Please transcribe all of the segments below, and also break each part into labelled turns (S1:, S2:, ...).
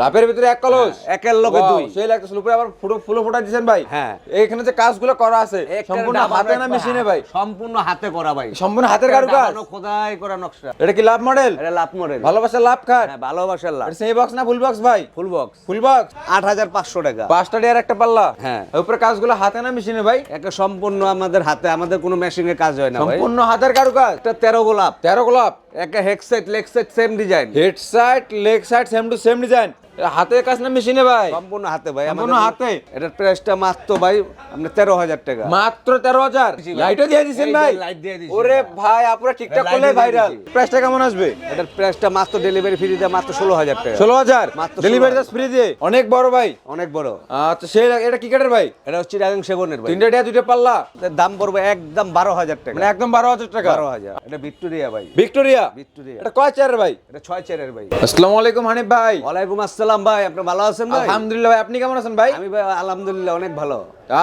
S1: লাভের ভিতরে এক কলস?
S2: হ্যাঁ, একের লগে দুই।
S1: সেই লাগতেছিল উপরে আবার ফুটো ফুলো ফোটা দিয়েছেন ভাই।
S2: হ্যাঁ।
S1: এখানে যে কাজগুলো করা আছে সম্পূর্ণ হাতে না মেশিনে ভাই?
S2: সম্পূর্ণ হাতে করা ভাই।
S1: সম্পূর্ণ হাতের কারুকাজ?
S2: ডাবানো খোদাই করা নকশা।
S1: এটা কি লাভ মডেল
S2: এটা লাভ মডেল
S1: ভালোবাসার লাভ খাট
S2: হ্যাঁ ভালোবাসার লাভ।
S1: এটা সেই বক্স না ফুল বক্স ভাই?
S2: ফুল বক্স
S1: ফুল বক্স
S2: আট হাজার পাঁচশো টাকা।
S1: পাঁচটা ডিয়ার একটা পাল্লা?
S2: হ্যাঁ।
S1: উপরে কাজগুলো হাতে না মেশিনে ভাই?
S2: একটা সম্পূর্ণ আমাদের হাতে আমাদের কোনো মেশিনে কাজ হয় না ভাই।
S1: সম্পূর্ণ হাতের কারুকাজ?
S2: একটা তেরো গোলাপ।
S1: তেরো গোলাপ?
S2: একটা head side leg side same design
S1: head side leg side same to same design হাতের কাজ না মেশিনে ভাই?
S2: সম্পূর্ণ হাতে ভাই
S1: সম্পূর্ণ হাতে?
S2: এটার প্রাইসটা মাত্র ভাই আপনি তেরো হাজার টাকা।
S1: মাত্র তেরো হাজার। লাইটও দিয়ে দিচ্ছেন ভাই?
S2: দিয়ে।
S1: ওরে ভাই। আপুরা ঠিকঠাক করলে ভাইরাল প্রাইসটা কেমন আসবে?
S2: এটার প্রাইসটা মাত্র ডেলিভারি ফ্রিতে মাত্র ষোলো হাজার টাকা।
S1: ষোলো হাজার?
S2: মাত্র
S1: ডেলিভারি চার্জ ফ্রি দিয়ে? অনেক বড় ভাই।
S2: অনেক বড়।
S1: আচ্ছা সেই এটা কি কাঠের ভাই?
S2: এটা হচ্ছে রাগং সেগুনের ভাই।
S1: তিনটা দুইটা পাল্লা?
S2: দাম পড়বে একদম বারো হাজার টাকা।
S1: মানে একদম বারো হাজার টাকা?
S2: বারো হাজার। এটা ভিক্টোরিয়া ভাই।
S1: ভিক্টোরিয়া
S2: ভিক্টোরিয়া
S1: এটা কয় চেয়ারের ভাই?
S2: এটা ছয় চেয়ারের ভাই।
S1: আসসালামু আলাইকুম হানিফ ভাই।
S2: ওয়ালাইকুম আসসালাম। ভাই আপনি ভালো আছেন ভাই?
S1: আলহামদুলিল্লাহ ভাই আপনি কেমন আছেন ভাই?
S2: আমি ভাই আলহামদুলিল্লাহ অনেক ভালো।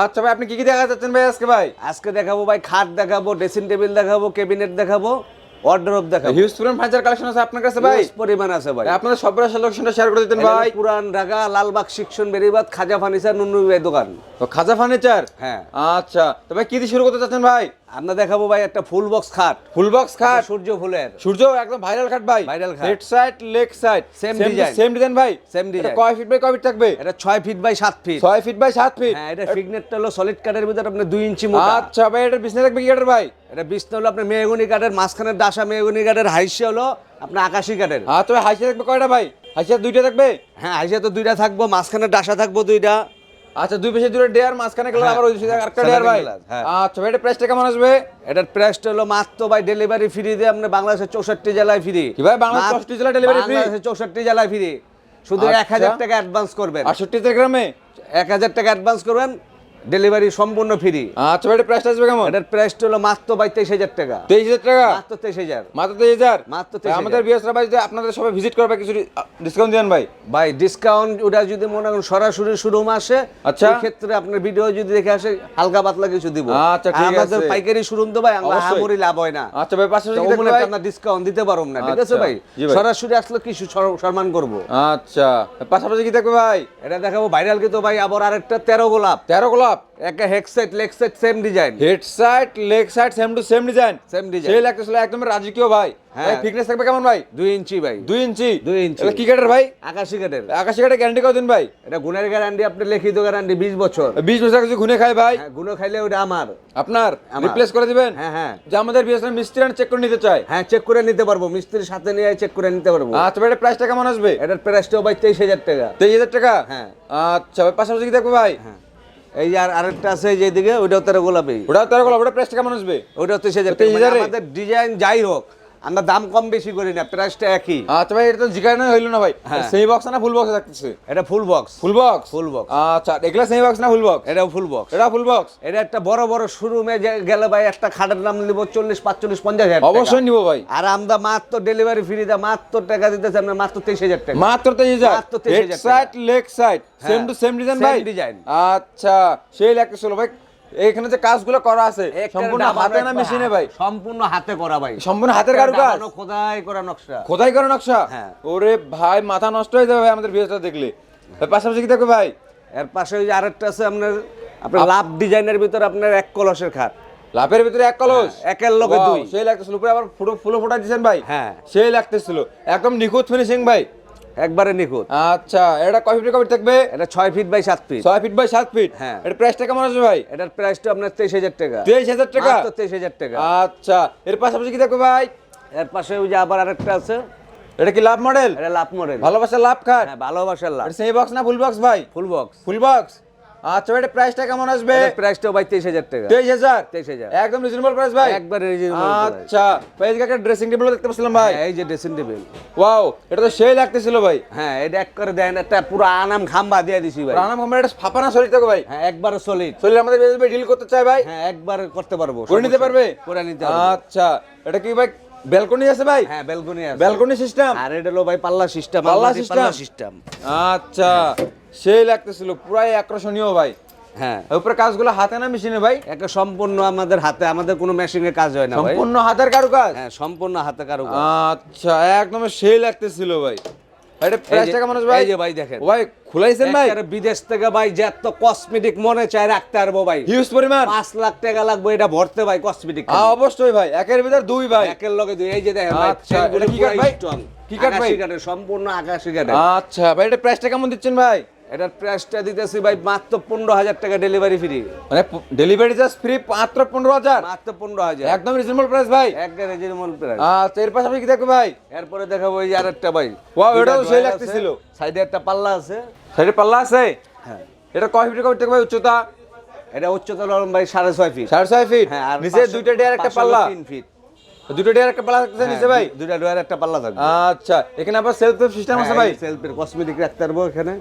S1: আচ্ছা ভাই আপনি কি কি দেখা যাচ্ছেন ভাই আজকে ভাই?
S2: আজকে দেখাবো ভাই খাট দেখাবো ড্রেসিং টেবিল দেখাবো ক্যাবিনেট দেখাবো দেখাবো।
S1: হিউজ পুরান ফার্নিচার কালেকশন আছে আপনার কাছে ভাই?
S2: পরিমাণ আছে ভাই।
S1: আপনাদের সব লোকেশনটা শেয়ার করে দিতেন ভাই।
S2: পুরান ঢাকা লালবাগ শিক্ষণ বেরিবাদ খাজা ফার্নিচার নুনু ভাই দোকান।
S1: তো খাজা ফার্নিচার?
S2: হ্যাঁ।
S1: আচ্ছা তো ভাই কি দিয়ে শুরু করতে চাচ্ছেন ভাই?
S2: আমরা দেখাবো ভাই একটা ফুল বক্স খাট।
S1: ফুল বক্স খাট।
S2: সূর্য ফুলের।
S1: সূর্য একদম ভাইরাল খাট ভাই।
S2: ভাইরাল খাট।
S1: Head side leg side
S2: Same design.
S1: Same design ভাই।
S2: Same
S1: এটা কয় ফিট বাই কয় ফিট থাকবে?
S2: এটা ছয় ফিট বাই সাত ফিট
S1: ছয় ফিট বাই সাত ফিট
S2: হ্যাঁ এটা ফিগনেটটা হলো সলিড কাঠের ভিতরে আপনার দুই ইঞ্চি মোটা।
S1: আচ্ছা ভাই এটা বিজনেস থাকবে কি কাঠের ভাই?
S2: এটা বিছনা হলো আপনার মেহগুনি কাঠের মাঝখানের ডাসা মেহগুনি কাঠের হাইসে হলো আপনার আকাশি কাঠের
S1: আচ্ছা ভাই হাইসে থাকবে কয়টা ভাই? হাইসে দুইটা থাকবে?
S2: হ্যাঁ হাইসে তো দুইটা থাকব মাঝখানের ডাসা থাকব দুইটা।
S1: আচ্ছা দুই পাশে দুটো ডেয়ার মাঝখানে গেলে
S2: হ্যাঁ,
S1: আবার ওই আরেকটা
S2: হ্যাঁ,
S1: ডেয়ার ভাই।
S2: হ্যাঁ।
S1: আচ্ছা এটা প্রাইসটা কেমন আসবে?
S2: এটার প্রাইসটা হলো মাত্র ভাই ডেলিভারি ফ্রি দিয়ে আপনি বাংলাদেশের চৌষট্টি জেলায় ফ্রি
S1: কি ভাই, বাংলাদেশ চৌষট্টি জেলায় ডেলিভারি ফ্রি
S2: বাংলাদেশের চৌষট্টি জেলায় ফ্রি শুধু এক
S1: আচ্ছা।
S2: হাজার টাকা অ্যাডভান্স করবেন।
S1: আটষট্টি গ্রামে?
S2: এক হাজার টাকা অ্যাডভান্স করবেন ডেলিভারি সম্পূর্ণ ফ্রি
S1: আচ্ছা ভাই এটা প্রাইসটা আসবে কেমন?
S2: এটার প্রাইসটা হলো মাত্র ভাই তেইশ হাজার টাকা।
S1: তেইশ হাজার টাকা?
S2: মাত্র তেইশ হাজার।
S1: মাত্র তেইশ হাজার?
S2: মাত্র
S1: ভাই,
S2: 23,000
S1: আমাদের বিএসরা ভাই আপনাদের সবাই ভিজিট করবে কিছু ডিসকাউন্ট দেন ভাই।
S2: ভাই ডিসকাউন্ট ওটা যদি মনে করেন সরাসরি শোরুম আসে
S1: আচ্ছা।
S2: ক্ষেত্রে আপনার ভিডিও যদি দেখে আসে হালকা পাতলা কিছু দিব।
S1: আচ্ছা, ঠিক
S2: আর আমাদের পাইকারি শোরুম তো ভাই আমরা। হামরি লাভ হয় না।
S1: আচ্ছা ভাই
S2: তো
S1: কি
S2: ওমনে
S1: থাকবে
S2: ডিসকাউন্ট দিতে পারব না ঠিক আছে
S1: আচ্ছা,
S2: ভাই? সরাসরি আসলে কিছু সম্মান করব?
S1: আচ্ছা। পাশাপাশি কি থাকবে ভাই?
S2: এটা দেখাবো ভাইরাল কি তো ভাই আবার আরেকটা তেরো গোলাপ।
S1: তেরো গোলাপ?
S2: একটা head side leg side same design
S1: head side leg side same to same design
S2: same design
S1: সেই লাগতেছিল একদম রাজকীয় ভাই।
S2: হ্যাঁ।
S1: ফিটনেস থাকবে কেমন ভাই?
S2: দুই ইঞ্চি ভাই।
S1: দুই ইঞ্চি।
S2: দুই ইঞ্চি।
S1: এটা কি কাঠের ভাই?
S2: আকাশি কাঠের
S1: আকাশি কাঠে গ্যারান্টি কতদিন ভাই?
S2: এটা গুণের গ্যারান্টি আপনি লিখিত গ্যারান্টি বিশ বছর।
S1: বিশ বছর কিছু ঘুনে খায় ভাই।
S2: হ্যাঁ গুণ খাইলে ওটা আমার।
S1: আপনার। রিপ্লেস করে দিবেন?
S2: হ্যাঁ হ্যাঁ।
S1: যে আমাদের বিএসএন মিস্ত্রি চেক করে নিতে চায়।
S2: হ্যাঁ চেক করে নিতে পারব। মিস্ত্রির সাথে নিয়ে চেক করে নিতে পারব।
S1: আচ্ছা এটা প্রাইসটা কেমন আসবে?
S2: এটার প্রাইসটাও ভাই তেইশ হাজার টাকা।
S1: তেইশ হাজার টাকা?
S2: হ্যাঁ।
S1: আচ্ছা ভাই পাশাপাশি কি থাকবে ভাই?
S2: হ্যাঁ। এই যে আর আরেকটা আছে যেদিকে ওইটাও তেরো গোলাপি
S1: ওটা তেরো গোলাপ ওটা প্রাইসটা কেমন আসবে
S2: ওটা তেইশ হাজার
S1: 23,000
S2: টাকা
S1: এ?
S2: আমাদের ডিজাইন যাই হোক আমরা দাম কম বেশি করি না প্রাইসটা একই।
S1: আচ্ছা ভাই এটা তো জিগানো হইল না ভাই।
S2: হ্যাঁ।
S1: সেই বক্স না ফুল বক্স থাকতেছে?
S2: এটা full box
S1: full box
S2: full box
S1: আচ্ছা এগুলা সেই বক্স না ফুল বক্স
S2: এটাও ফুল বক্স
S1: এটা ফুল বক্স
S2: এটা একটা বড় বড় শোরুমে গেলে ভাই একটা খাটের দাম নিব চল্লিশ পাঁচচল্লিশ পঞ্চাশ হাজার।
S1: অবশ্যই নিবো ভাই।
S2: আর আমরা মাত্র ডেলিভারি ফ্রি দা মাত্র টাকা দিতেছে আমরা মাত্র তেইশ হাজার টাকা।
S1: মাত্র তেইশ হাজার?
S2: মাত্র 23,000
S1: head side leg side same
S2: হ্যাঁ,
S1: টু সেম ডিজাইন ভাই?
S2: design।
S1: আচ্ছা সেই লাগতেছিল ভাই। এখানে যে কাজগুলো করা আছে সম্পূর্ণ হাতে না মেশিনে ভাই।
S2: সম্পূর্ণ হাতে করা ভাই।
S1: সম্পূর্ণ হাতের কারুকাজ?
S2: খোদাই করা নকশা।
S1: খোদাই করা নকশা?
S2: হ্যাঁ।
S1: ওরে ভাই মাথা নষ্ট হয়ে যাবে ভাই আমাদের ভিডিওটা দেখলে। পাশাপাশি কি থাকবে ভাই?
S2: এর পাশে ওই যে আরেকটা আছে আপনার আপনার লাভ ডিজাইনের ভিতরে আপনার এক কলসের খাট।
S1: লাভের ভিতরে এক কলস?
S2: হ্যাঁ, একের লগে দুই।
S1: সেই লাগতেছিল। উপরে আবার ফুটো ফুলো ফোটা দিয়েছেন ভাই।
S2: হ্যাঁ।
S1: সেই লাগতেছিল। একদম নিখুঁত ফিনিশিং ভাই।
S2: একবারে নিখুঁত।
S1: আচ্ছা এটা কয় ফিট কয় ফিট থাকবে?
S2: এটা ছয় ফিট বাই সাত ফিট
S1: ছয় ফিট বাই সাত ফিট
S2: হ্যাঁ।
S1: এটা প্রাইসটা কেমন আছে ভাই?
S2: এটার প্রাইসটা আপনার তেইশ হাজার টাকা।
S1: তেইশ হাজার টাকা?
S2: মাত্র তেইশ হাজার টাকা।
S1: আচ্ছা এর পাশাপাশি কি থাকবে ভাই?
S2: এর পাশে ওই যে আবার আরেকটা আছে।
S1: এটা কি লাভ মডেল
S2: এটা লাভ মডেল
S1: ভালোবাসা লাভ খাট?
S2: হ্যাঁ ভালোবাসার লাভ।
S1: এটা সেই বক্স না ফুল বক্স ভাই?
S2: ফুল বক্স
S1: ফুল বক্স আচ্ছা এটা প্রাইসটা কেমন আসবে?
S2: এটার প্রাইসটাও ভাই তেইশ হাজার টাকা।
S1: তেইশ হাজার?
S2: তেইশ হাজার।
S1: একদম রিজনেবল প্রাইস ভাই?
S2: একবারে price।
S1: আচ্ছা ভাই একটা ড্রেসিং টেবিল দেখতে পাচ্ছিলাম ভাই।
S2: হ্যাঁ, এই যে ড্রেসিং টেবিল
S1: ওয়াও এটা তো সেই লাগতেছিল ভাই।
S2: হ্যাঁ এটা এক করে দেন একটা পুরো আনাম খাম্বা দিয়ে দিছি ভাই।
S1: রানা মোহাম্মদ এটা ফাপানা শরীর থাকো ভাই।
S2: হ্যাঁ একবারে সলিড
S1: শরীর আমাদের ডিল করতে চাই ভাই?
S2: হ্যাঁ একবার করতে পারব
S1: করে নিতে পারবে।
S2: করে নিতে পারব
S1: আচ্ছা এটা কি ভাই ব্যালকনি আছে ভাই?
S2: হ্যাঁ ব্যালকনি আছে।
S1: ব্যালকনি সিস্টেম
S2: আর এটা হলো ভাই পাল্লা সিস্টেম
S1: পাল্লা সিস্টেম
S2: সিস্টেম
S1: আচ্ছা সেই লাগতেছিল পুরাই আকর্ষণীয় ভাই।
S2: হ্যাঁ।
S1: উপরে কাজগুলো হাতে না মেশিনে ভাই?
S2: একটা সম্পূর্ণ আমাদের হাতে আমাদের কোনো মেশিনে কাজ হয় না ভাই।
S1: সম্পূর্ণ হাতের কারুকাজ?
S2: হ্যাঁ সম্পূর্ণ হাতে কারও
S1: আচ্ছা একদম সেই লাগতেছিল ভাই। এটা প্রাইসটা কেমন ভাই।
S2: এই যে ভাই দেখেন।
S1: ভাই খুলাইছেন ভাই?
S2: একেবারে বিদেশ থেকে ভাই কসমেটিক মনে চাই রাখতে পারব ভাই।
S1: হিউজ পরিমাণ।
S2: পাঁচ লাখ টাকা লাগবে এটা ভরতে ভাই কসমেটিক
S1: অবশ্যই ভাই একের ভিতর দুই ভাই।
S2: একের লগে দুই এই যে দেখেন ভাই
S1: আচ্ছা, কি ভাই? কি ভাই?
S2: সম্পূর্ণ আকাশ
S1: আচ্ছা ভাই এটা প্রাইসটা কেমন দিচ্ছেন ভাই?
S2: এটার প্রাইসটা দিতেছি ভাই মাত্র পনেরো হাজার টাকা ডেলিভারি ফ্রি
S1: মানে ডেলিভারি চার্জ ফ্রি মাত্র পনেরো হাজার?
S2: মাত্র পনেরো হাজার।
S1: একদম রিজনেবল প্রাইস ভাই।
S2: একদম রিজনেবল প্রাইস
S1: আচ্ছা এর পাশাপাশি কি দেখো ভাই?
S2: এরপরে দেখাবো এই যে আরেকটা ভাই। দুইটা
S1: এটাও সেই লাগতেছিল।
S2: সাইডে একটা পাল্লা আছে।
S1: সাইডে পাল্লা আছে?
S2: হ্যাঁ।
S1: এটা কয় ফিট কয় ভাই উচ্চতা?
S2: এটা উচ্চতা ভাই সাড়ে ছয় ফিট
S1: সাড়ে ছয় ফিট
S2: হ্যাঁ আর
S1: নিচে দুইটা ডেয়ার একটা পাল্লা?
S2: তিন ফিট
S1: দুটো ডেয়ার একটা পাল্লা থাকতেছে নিচে ভাই?
S2: দুটো দুইটা একটা পাল্লা থাকবে।
S1: আচ্ছা এখানে আবার সেলফ সিস্টেম আছে ভাই?
S2: সেলফের কসমেটিক রাখতে পারব এখানে।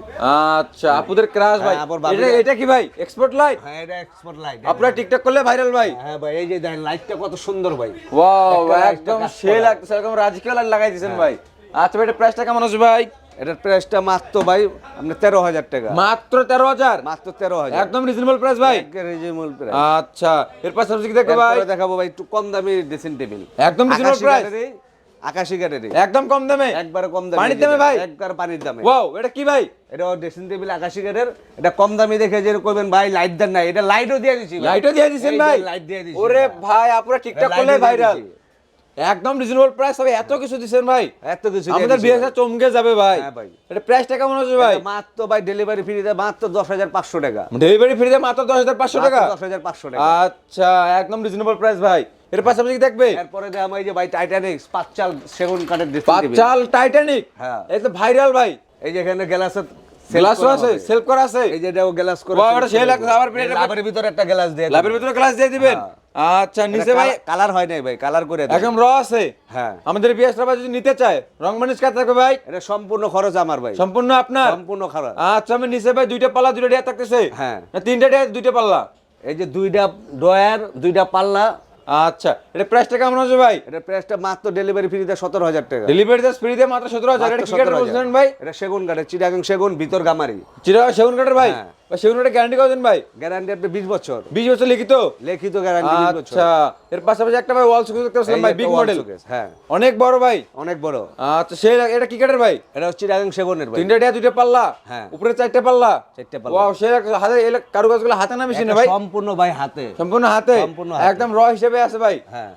S1: আচ্ছা আপুদের ক্রাশ ভাই।
S2: হ্যাঁ,
S1: এটা এটা কি ভাই? এক্সপোর্ট লাইট
S2: হ্যাঁ এটা এক্সপোর্ট লাইট
S1: আপনারা টিকটক করলে ভাইরাল ভাই।
S2: হ্যাঁ ভাই এই যে দেখেন লাইটটা কত সুন্দর ভাই।
S1: ওয়াও একদম সে
S2: করা।
S1: লাগতেছে এরকম রাজকীয় লাইট লাগাই দিয়েছেন ভাই। আচ্ছা ভাই এটা প্রাইসটা কেমন আছে ভাই?
S2: এটার প্রাইসটা মাত্র ভাই আপনার তেরো হাজার টাকা।
S1: মাত্র তেরো হাজার?
S2: মাত্র তেরো হাজার।
S1: একদম রিজনেবল প্রাইস ভাই।
S2: রিজনেবল প্রাইস
S1: আচ্ছা এর পাশাপাশি কি দেখো ভাই
S2: দেখাবো ভাই একটু কম দামি ড্রেসিং টেবিল
S1: একদম reasonable price?
S2: আকাশি কাঠেরই
S1: একদম কম দামে।
S2: একবারে কম দামে
S1: পানির দামে ভাই?
S2: একবার পানির দামে।
S1: ওয়াও এটা কি ভাই?
S2: এটা ড্রেসিং টেবিল আকাশি কাঠের এটা কম দামি দেখে যে করবেন ভাই লাইট দেন না এটা লাইটও দিয়ে দিছি।
S1: লাইটও দিয়ে দিয়েছেন
S2: এই
S1: ভাই।
S2: লাইট দিয়ে দিছি
S1: ওরে ভাই। আপুরা
S2: লাইটও
S1: করলে ভাইরাল। একদম রিজনেবল প্রাইস হবে এত কিছু দিছেন ভাই।
S2: এত কিছু
S1: আমাদের
S2: দিছি
S1: বিয়ে চমকে যাবে ভাই।
S2: হ্যাঁ ভাই।
S1: এটা প্রাইসটা কেমন আছে ভাই?
S2: মাত্র ভাই ডেলিভারি ফ্রি ফ্রিতে মাত্র দশ হাজার পাঁচশো টাকা।
S1: ডেলিভারি ফ্রি ফ্রিতে মাত্র দশ হাজার পাঁচশো টাকা?
S2: দশ হাজার পাঁচশো টাকা।
S1: আচ্ছা একদম রিজনেবল প্রাইস ভাই। এর পাশাপাশি দেখবে?
S2: এরপরে দেখাম এই যে ভাই টাইটানিক পাঁচ চাল সেগুন কাঠের ড্রেসিং টেবিল
S1: পাঁচাল টাইটানিক
S2: হ্যাঁ।
S1: এই তো ভাইরাল ভাই।
S2: এই যে এখানে গ্লাসের
S1: গ্লাসও আছে সেলফ করা আছে।
S2: এই যে গ্লাস করে
S1: ওটা সেই লাগছে, আবার
S2: ভিতরে একটা গ্লাস দিয়ে
S1: লাভের ভিতরে গ্লাস দিয়ে দিবেন। আচ্ছা নিচে ভাই
S2: কালার হয় নাই ভাই কালার করে
S1: একদম র আছে?
S2: হ্যাঁ।
S1: আমাদের ভাই যদি নিতে চায় রং মানিস কাজ থাকবে ভাই?
S2: এটা সম্পূর্ণ খরচ আমার ভাই।
S1: সম্পূর্ণ আপনার?
S2: সম্পূর্ণ খরচ।
S1: আচ্ছা আমি নিচে ভাই দুইটা পাল্লা দুইটা থাকতেছে।
S2: হ্যাঁ।
S1: তিনটা ডেয়ার দুইটা পাল্লা?
S2: এই যে দুইটা ডয়ার দুইটা পাল্লা।
S1: আচ্ছা এটা প্রাইসটা কেমন আছে ভাই?
S2: এটা প্রাইসটা মাত্র ডেলিভারি ফ্রিতে সতেরো হাজার টাকা।
S1: ডেলিভারি চার্জ ফ্রি দিয়ে মাত্র সতেরো হাজার। এটা কি কাঠের ভাই?
S2: এটা সেগুন কাঠের চিটাগাং সেগুন ভিতর গামারি।
S1: চিরা সেগুন কাঠের ভাই? ভাই, গ্যারান্টি কতদিন ভাই?
S2: গ্যারান্টি আপনি বিশ বছর।
S1: বিশ বছর লিখিত?
S2: লিখিত গ্যারান্টি
S1: আচ্ছা এর পাশাপাশি একটা ভাই ওয়াল সুকেস দেখতে পাচ্ছিলাম ভাই বিগ মডেল
S2: হ্যাঁ।
S1: অনেক বড় ভাই।
S2: অনেক বড়।
S1: আচ্ছা সেই এটা কি কাঠের ভাই?
S2: এটা হচ্ছে সেগুনের ভাই।
S1: তিনটা দুইটা পাল্লা?
S2: হ্যাঁ।
S1: উপরে চারটে পাল্লা?
S2: চারটে পাল্লা।
S1: ওয়াও সেই হাতে এই কারুকাজগুলো হাতে না মেশিনে ভাই?
S2: সম্পূর্ণ ভাই হাতে।
S1: সম্পূর্ণ হাতে? একদম র হিসেবে আছে ভাই।
S2: হ্যাঁ।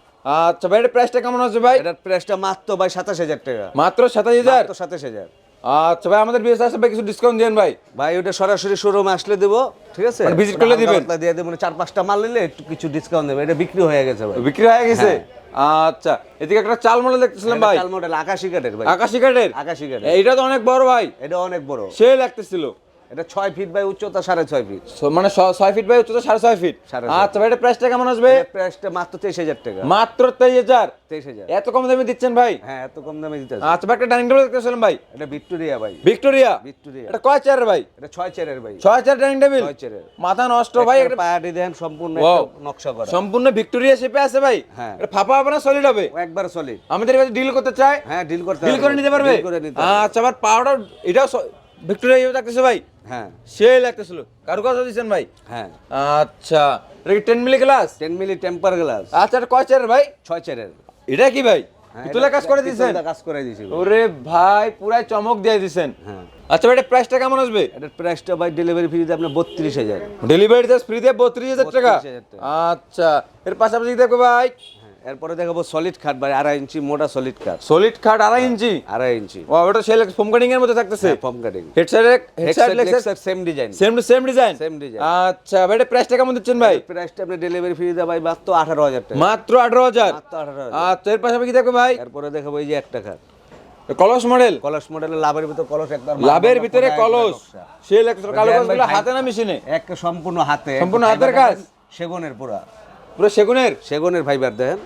S1: আচ্ছা ভাই এর প্রাইসটা কেমন আছে ভাই?
S2: এটার প্রাইসটা মাত্র ভাই সাতাশ হাজার টাকা।
S1: মাত্র সাতাশ হাজার?
S2: সাতাশ হাজার।
S1: আচ্ছা ভাই আমাদের বিএস আসবে কিছু ডিসকাউন্ট দেন ভাই।
S2: ভাই ওটা সরাসরি শোরুমে আসলে দেবো ঠিক আছে?
S1: ভিজিট করলে দিবেন?
S2: দিয়ে দেবো চার পাঁচটা মাল নিলে একটু কিছু ডিসকাউন্ট দেবে। এটা বিক্রি হয়ে গেছে ভাই।
S1: বিক্রি হয়ে গেছে? আচ্ছা এদিকে একটা চাল মডেল দেখতেছিলাম ভাই।
S2: চাল মডেল আকাশি কাঠের ভাই।
S1: আকাশি কাঠের?
S2: আকাশি কাঠের।
S1: এটা তো অনেক বড় ভাই।
S2: এটা অনেক বড়।
S1: সে লাগতেছিল।
S2: এটা ছয় ফিট বাই উচ্চতা সাড়ে ছয় ফিট
S1: মানে ছয় ফিট বাই উচ্চতা সাড়ে ছয় ফিট। আচ্ছা ভাই এটা প্রাইসটা কেমন আসবে?
S2: প্রাইসটা মাত্র তেইশ হাজার টাকা।
S1: মাত্র তেইশ হাজার?
S2: তেইশ হাজার।
S1: এত কম দামে দিচ্ছেন ভাই?
S2: হ্যাঁ এত কম দামে দিতে
S1: আচ্ছা ভাই একটা ডাইনিং টেবিল দেখতেছিলাম ভাই।
S2: এটা ভিক্টোরিয়া ভাই।
S1: ভিক্টোরিয়া?
S2: ভিক্টোরিয়া।
S1: এটা কয় চেয়ারের ভাই?
S2: এটা ছয় চেয়ারের ভাই।
S1: ছয় চেয়ার ডাইনিং টেবিল
S2: ছয় চেয়ারের
S1: মাথা নষ্ট ভাই এটা
S2: পায়াটি দেন সম্পূর্ণ নকশা করা।
S1: সম্পূর্ণ ভিক্টোরিয়া শেপে আছে ভাই।
S2: হ্যাঁ।
S1: এটা ফাঁপা হবে না সলিড হবে?
S2: একবার সলিড
S1: আমাদের কাছে ডিল করতে চাই
S2: হ্যাঁ ডিল করতে
S1: ডিল করে নিতে পারবে? আচ্ছা আবার পাউডার এটাও ভিক্টোরিয়া থাকতেছে ভাই।
S2: হ্যাঁ।
S1: সেই লাগতেছিল। কারও কথা দিচ্ছেন ভাই?
S2: হ্যাঁ।
S1: আচ্ছা এটা কি ten milli glass
S2: ten milli temper glass
S1: আচ্ছা এটা কয় চেয়ারের ভাই?
S2: ছয় চেয়ারের
S1: এটা কি ভাই?
S2: হ্যাঁ,
S1: কাজ করে দিয়েছেন
S2: কাজ করে দিয়েছি
S1: ওরে ভাই পুরাই চমক দিয়ে দিছেন।
S2: হ্যাঁ।
S1: আচ্ছা ভাই এটা প্রাইসটা কেমন আসবে?
S2: এটার প্রাইসটা ভাই ডেলিভারি ফ্রিতে আপনার বত্রিশ হাজার।
S1: ডেলিভারি চার্জ ফ্রি দিয়ে বত্রিশ হাজার টাকা।
S2: 32,000
S1: আচ্ছা এর পাশাপাশি দেখো ভাই
S2: এরপরে দেখাবো সলিড খাট ভাই আড়াই ইঞ্চি মোটা সলিড খাট।
S1: সলিড খাট আড়াই ইঞ্চি?
S2: আড়াই ইঞ্চি।
S1: ও ওটা সেই ফোম কাটিং এর মধ্যে থাকতেছে?
S2: Form cutting
S1: head side head side leg side
S2: same design
S1: same to same design
S2: Same design।
S1: আচ্ছা ভাই এটা প্রাইসটা কেমন দিচ্ছেন ভাই?
S2: প্রাইসটা আপনি ডেলিভারি ফ্রিতে ভাই মাত্র আঠারো হাজার টাকা।
S1: মাত্র আঠারো হাজার?
S2: মাত্র আঠারো হাজার।
S1: আচ্ছা এর পাশাপাশি দেখো ভাই?
S2: এরপরে দেখাবো এই যে একটা খাট।
S1: কলস মডেল
S2: কলস মডেলের লাভের ভিতরে কলস একবার
S1: লাভের ভিতরে কলস। সেই লাগছে কালো
S2: ভাই।
S1: হাতে না মেশিনে?
S2: এক সম্পূর্ণ হাতে।
S1: সম্পূর্ণ হাতের কাজ?
S2: সেগুনের পুরা।
S1: পুরো সেগুনের?
S2: সেগুনের ফাইবার দেখেন।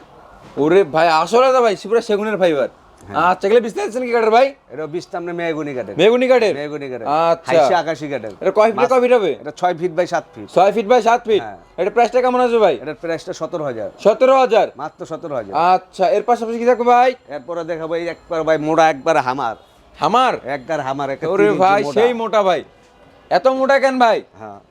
S1: ওরে ভাই আসলে তো ভাই পুরো সেগুনের ফাইবার আচ্ছা এগুলো বিস্তারিত দিচ্ছেন কি কাঠের ভাই?
S2: এটা বিশ সামনে মেগুনি কাঠের।
S1: বেগুনি কাঠের?
S2: মেগুনি কাঠের।
S1: আচ্ছা।
S2: আকাশি কাঠের।
S1: এটা কয় ফিট কয় ফিট হবে?
S2: এটা ছয় ফিট বাই সাত ফিট।
S1: ছয় ফিট বাই সাত ফিট?
S2: হ্যাঁ।
S1: এটা প্রাইসটা কেমন আছে ভাই?
S2: এটার প্রাইসটা সতেরো হাজার।
S1: সতেরো হাজার?
S2: মাত্র সতেরো হাজার।
S1: আচ্ছা এর পাশাপাশি কি থাকবে ভাই?
S2: এরপরে দেখাবো এই একবার ভাই মোড়া একবার হামার।
S1: হামার?
S2: একবার হামার একটা
S1: ওরে ভাই সেই মোটা ভাই। এত মোটা কেন ভাই?
S2: হ্যাঁ।
S1: এটা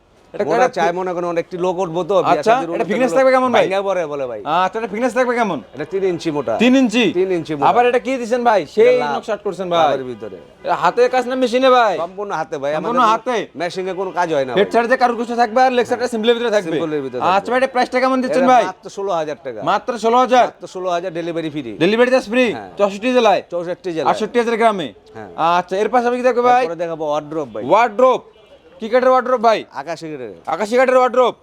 S2: ওরা চায় মনে করেন অনেকটি লোক উঠবো তো
S1: আচ্ছা, এটা thickness থাকবে কেমন ভাই?
S2: পরে বলে ভাই।
S1: আচ্ছা এটা ফিটনেস থাকবে কেমন?
S2: এটা তিন ইঞ্চি মোটা।
S1: তিন ইঞ্চি?
S2: তিন ইঞ্চি
S1: আবার এটা কি দিছেন ভাই? সেই নকশাট করছেন ভাই।
S2: লাভের ভিতরে।
S1: হাতে কাজ না মেশিনে ভাই?
S2: সম্পূর্ণ হাতে ভাই
S1: সম্পূর্ণ হাতে?
S2: মেশিনে কোনো কাজ হয় না
S1: হেড সাইডে কারুর কুশো থাকবে আর লেগ সিম্পলের ভিতরে থাকবে?
S2: Simple এর ভিতরে
S1: আচ্ছা ভাই এটা প্রাইসটা কেমন দিচ্ছেন ভাই?
S2: মাত্র ষোলো হাজার টাকা।
S1: মাত্র ষোলো হাজার?
S2: মাত্র ষোলো হাজার delivery free
S1: delivery charge free জেলায়? গ্রামে?
S2: হ্যাঁ।
S1: আচ্ছা এর পাশাপাশি থাকবে ভাই।
S2: দেখাবো ভাই।
S1: ওয়ার্ড্রোপ কি কাঠের ওয়ার্ড্রোপ ভাই?
S2: আকাশি গ্রেডের।
S1: আকাশি কাঠের ওয়ার্ড্রোপ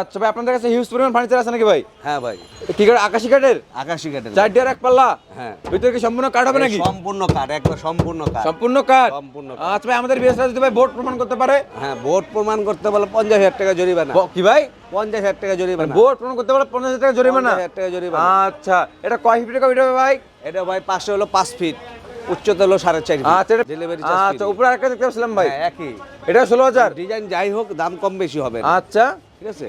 S1: আচ্ছা ভাই আপনাদের কাছে হিউজ পরিমাণ ফার্নিচার আছে নাকি ভাই?
S2: হ্যাঁ ভাই।
S1: কি কাঠ আকাশি কাঠের
S2: আকাশি কাঠের
S1: এক পাল্লা?
S2: হ্যাঁ।
S1: ভিতরে কি সম্পূর্ণ কাঠ হবে নাকি?
S2: সম্পূর্ণ কাঠ একবার সম্পূর্ণ কাঠ
S1: সম্পূর্ণ কাঠ
S2: সম্পূর্ণ
S1: আচ্ছা ভাই আমাদের বিএসআর যদি ভাই বোর্ড প্রমাণ করতে পারে?
S2: হ্যাঁ ভোট প্রমাণ করতে বলে পঞ্চাশ হাজার টাকা জরিমানা।
S1: কি ভাই?
S2: পঞ্চাশ হাজার টাকা জরিমানা।
S1: বোর্ড প্রমাণ করতে পারে পঞ্চাশ হাজার টাকা জরিমানা?
S2: 50,000 টাকা জরিমানা।
S1: আচ্ছা এটা কয় ফিট ফিট হবে ভাই?
S2: এটা ভাই পাশে হলো পাঁচ ফিট উচ্চতা হলো সাড়ে চার
S1: আচ্ছা
S2: ডেলিভারি
S1: আচ্ছা উপরে আরেকটা দেখতে পাচ্ছিলাম ভাই।
S2: হ্যাঁ একই।
S1: এটা ষোলো হাজার।
S2: ডিজাইন যাই হোক দাম কম বেশি হবে
S1: আচ্ছা।
S2: ঠিক আছে?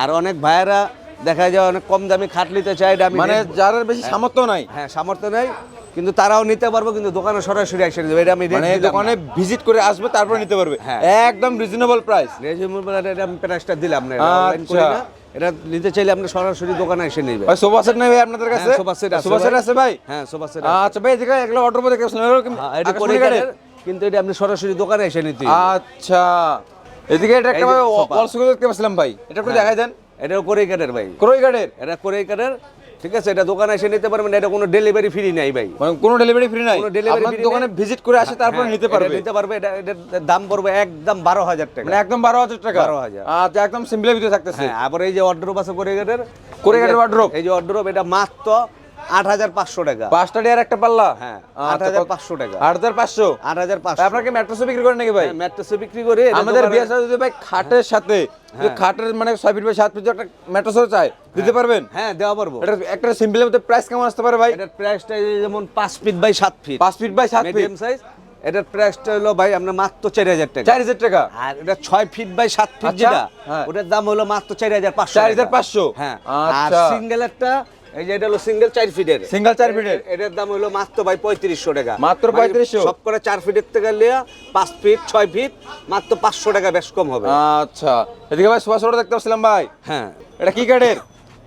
S2: আর অনেক ভাইয়েরা দেখা যায় অনেক কম দামি খাট নিতে চাই
S1: মানে যার বেশি সামর্থ্য নাই।
S2: হ্যাঁ সামর্থ্য নেই কিন্তু তারাও নিতে পারব কিন্তু দোকানে সরাসরি এসে এটা আমি
S1: মানে দোকানে ভিজিট করে আসবে তারপরে নিতে পারবে।
S2: হ্যাঁ।
S1: একদম রিজনেবল প্রাইস
S2: rate এটা আমি প্রাইসটা দিলাম না। এটা নিতে চাইলে আপনি সরাসরি দোকানে এসে নেবে
S1: ভাই সোফা সেট নেই ভাই আপনাদের কাছে?
S2: সোফা সেট আছে
S1: সোফা সেট আছে ভাই?
S2: হ্যাঁ সোফা সেট
S1: আচ্ছা ভাই এদিকে এগুলো অর্ডার করে
S2: হ্যাঁ, এটা করে কিন্তু এটা আপনি সরাসরি দোকানে এসে নিতে
S1: আচ্ছা। এদিকে এটা একটা ওয়াল সুগো দেখতে পাচ্ছিলাম ভাই। এটা একটু
S2: হ্যাঁ।
S1: দেখাই দেন।
S2: এটা করে কাঠের ভাই।
S1: ক্রয় কাঠের
S2: এটা করে কাঠের ঠিক আছে এটা দোকানে এসে নিতে পারবেন এটা কোনো ডেলিভারি ফ্রি নাই ভাই।
S1: মানে কোনো ডেলিভারি ফ্রি নাই?
S2: কোনো ডেলিভারি
S1: আপনার দোকানে ভিজিট করে আসে তারপরে
S2: হ্যাঁ,
S1: নিতে পারবে?
S2: নিতে পারবে এটা এটার দাম পড়বে একদম বারো হাজার টাকা।
S1: মানে একদম বারো হাজার টাকা?
S2: 12,000
S1: আচ্ছা একদম সিম্পলের ভিতরে থাকতেছে।
S2: হ্যাঁ আবার এই যে অর্ডার আছে করে গেটের
S1: করে গেটের অর্ডার
S2: এই যে অর্ডার এটা মাত্র আট হাজার পাঁচশো টাকা।
S1: পাঁচটা ডিয়ার একটা পাল্লা?
S2: হ্যাঁ
S1: আচ্ছা,
S2: আট হাজার পাঁচশো টাকা।
S1: আট হাজার পাঁচশো?
S2: আট হাজার পাঁচশো।
S1: আপনার কি বিক্রি করেন নাকি ভাই?
S2: ম্যাট্রেসে বিক্রি করে
S1: আমাদের
S2: দোকানে-
S1: বিয়ে ভাই খাটের সাথে খাটের মানে ছয় ফিট বাই সাত ফিট একটা ম্যাট্রেসও চাই দিতে পারবেন?
S2: হ্যাঁ দেওয়া পারব।
S1: এটা একটা সিম্পলের মধ্যে প্রাইস কেমন আসতে পারে ভাই?
S2: এটার প্রাইসটা যেমন পাঁচ ফিট বাই সাত ফিট
S1: পাঁচ ফিট বাই সাত ফিট
S2: মিডিয়াম সাইজ এটার প্রাইসটা হলো ভাই আমরা মাত্র চার হাজার টাকা।
S1: চার হাজার টাকা?
S2: আর এটা ছয় ফিট বাই সাত ফিট
S1: আচ্ছা,
S2: যেটা
S1: হ্যাঁ।
S2: ওটার দাম হলো মাত্র চার হাজার পাঁচশো
S1: 4,500
S2: হ্যাঁ। আর
S1: আচ্ছা।
S2: সিঙ্গেল একটা এই যে এটা হলো সিঙ্গেল চার ফিটের
S1: সিঙ্গেল চার ফিটের
S2: এটার দাম হলো মাত্র ভাই পঁয়ত্রিশশো টাকা।
S1: মাত্র
S2: মানে
S1: 3500
S2: সব করে চার ফিটের থেকে লিয়া পাঁচ ফিট ছয় ফিট মাত্র পাঁচশো টাকা বেশ কম হবে।
S1: আচ্ছা। এদিকে ভাই সেট দেখতে পাচ্ছিলাম ভাই।
S2: হ্যাঁ।
S1: এটা কি কাঠের?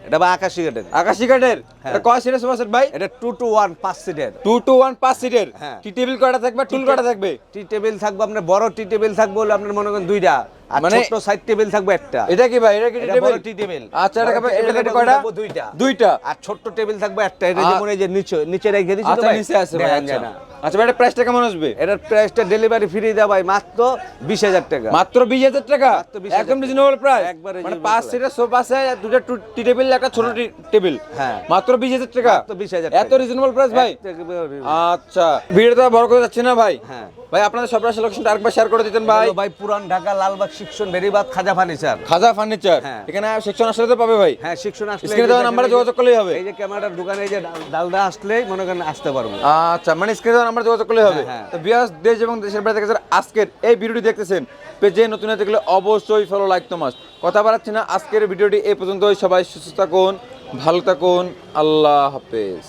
S2: এটা ভাই আকাশি কাঠের।
S1: আকাশি কাঠের?
S2: হ্যাঁ।
S1: এটা কয় সিটের সেট ভাই?
S2: এটা টু টু ওয়ান পাঁচ সিটের
S1: টু টু ওয়ান পাঁচ সিটের
S2: হ্যাঁ।
S1: টি টেবিল কয়টা থাকবে? টুল কয়টা থাকবে?
S2: টি টেবিল থাকবে আপনার বড় টি টেবিল থাকবে হলো আপনার মনে করেন দুইটা। আর
S1: মানে-
S2: ছোট সাইড টেবিল থাকবে একটা।
S1: এটা কি ভাই? এটা কি টেবিল
S2: টি টেবিল
S1: আচ্ছা এটা এটা কয়টা?
S2: দুইটা
S1: দুইটা।
S2: আর ছোট্ট টেবিল থাকবে একটা। এটা যেমন এই যে নিচে নিচে রেখে দিচ্ছি তো
S1: আচ্ছা নিচে আছে ভাই আচ্ছা। আচ্ছা ভাই এটা প্রাইসটা কেমন আসবে?
S2: এটার প্রাইসটা ডেলিভারি ফ্রি দেওয়া ভাই মাত্র বিশ হাজার টাকা।
S1: মাত্র বিশ হাজার টাকা? একদম রিজনেবল প্রাইস
S2: একবারে
S1: মানে পাঁচ। সিটের সোফা আছে দুটো টি টেবিল একটা ছোট টেবিল
S2: হ্যাঁ।
S1: মাত্র বিশ হাজার টাকা?
S2: মাত্র 20,000
S1: এত রিজনেবল প্রাইস ভাই? আচ্ছা। ভিডিওটা বড় করে যাচ্ছে না ভাই?
S2: হ্যাঁ।
S1: ভাই আপনাদের সব রাশি লোকেশনটা আরেকবার শেয়ার করে দিতেন ভাই।
S2: ভাই পুরান ঢাকা লালবাগ বেরিবাদ খাজা ফার্নিচার।
S1: খাজা ফার্নিচার?
S2: হ্যাঁ।
S1: এখানে সেকশন আসলে তো পাবে ভাই।
S2: হ্যাঁ আসলে
S1: স্ক্রিনে
S2: এই
S1: দেওয়া
S2: দেখেন
S1: নাম্বারে যোগাযোগ করলেই হবে।
S2: এই যে ক্যামেরার দোকানে যে ডালদা আসলেই মনে করেন আসতে পারব।
S1: আচ্ছা মানে স্ক্রিনে দেওয়া নাম্বারে যোগাযোগ করলেই হবে।
S2: হ্যাঁ, হ্যাঁ।
S1: তো বিয়াস দেশ এবং দেশের বাইরে থেকে আজকের এই ভিডিওটি দেখতেছেন পেজে নতুন হয়ে থাকলে অবশ্যই ফলো লাইক তো মাস্ট কথা বাড়াচ্ছি না আজকের ভিডিওটি এই পর্যন্তই। সবাই সুস্থ থাকুন ভালো থাকুন। আল্লাহ হাফেজ।